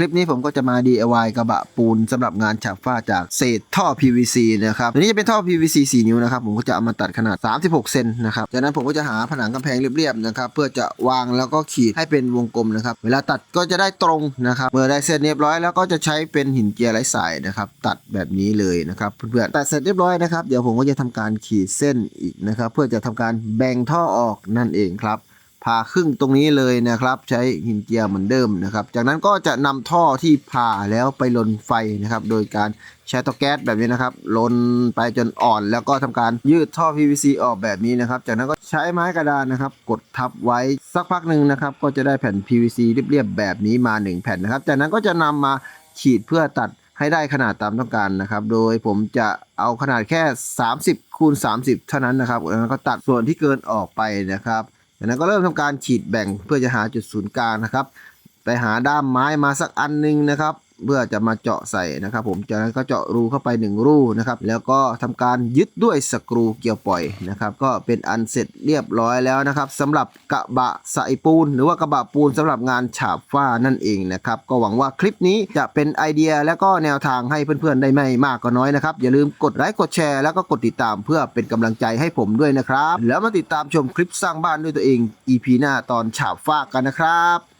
คลิปนี้ผมก็จะมา DIY กระบะปูนสำหรับงานฉาบฝ้าจากเศษท่อ PVC นะครับอันนี้จะเป็นท่อ PVC 4 นิ้วนะครับผมก็จะเอามาตัดขนาด 36 เซนนะครับจากนั้นผมก็จะหาผนังกำแพงเรียบๆนะครับเพื่อจะวางแล้วก็ขีดให้เป็นวงกลมนะครับเวลาตัดก็จะได้ตรงนะครับเมื่อได้เสร็จเรียบร้อยแล้วก็จะใช้เป็นหินเจียไร้สายนะครับตัดแบบนี้เลยนะครับเพื่อนๆตัดเสร็จเรียบร้อยนะครับเดี๋ยวผมก็จะทำการขีดเส้นอีกนะครับเพื่อจะทำการแบ่งท่อออกนั่นเองครับ ผ่าครึ่งตรงนี้เลยนะครับ ใช้หินเจียเหมือนเดิมนะครับ จากนั้นก็จะนำท่อที่ผ่าแล้วไปลนไฟนะครับ โดยการใช้เตาแก๊สแบบนี้นะครับลนไปจนอ่อน แล้วก็ทำการยืดท่อ PVC ออกแบบนี้นะครับ จากนั้นก็ใช้ไม้กระดานนะครับ กดทับไว้สักพักหนึ่งนะครับ ก็จะได้แผ่น PVC เรียบๆแบบนี้มา 1 แผ่นนะครับ จากนั้นก็จะนำมาขีดเพื่อตัดให้ได้ขนาดตามต้องการนะครับ โดยผมจะเอาขนาดแค่ 30คูณ30 เท่านั้นนะครับแล้วก็ตัดส่วนที่เกินออกไปนะครับ จากนั้นก็เริ่มทำการฉีดแบ่งเพื่อจะหาจุดศูนย์กลางนะครับ ไปหาด้ามไม้มาสักอันหนึงนะครับ เพื่อจะมาเจาะใส่นะครับ ผมจากนั้นก็เจาะรูเข้าไป1รูนะครับแล้วก็ทำการยึดด้วยสกรูเกี่ยวปล่อยนะครับ ก็เป็นอันเสร็จเรียบร้อยแล้วนะครับสำหรับกระบะใส่ปูน หรือว่ากระบะปูนสำหรับงานฉาบฝ้านั่นเองนะครับก็หวังว่าคลิปนี้จะเป็นไอเดียและก็แนวทางให้เพื่อนๆได้ไม่มากก็น้อยนะครับอย่าลืมกดไลค์กดแชร์แล้วก็กดติดตามเพื่อเป็นกำลังใจให้ผมด้วยนะครับ แล้วมาติดตามชมคลิปสร้างบ้านด้วยตัวเอง EP หน้าตอนฉาบฝ้ากันนะครับ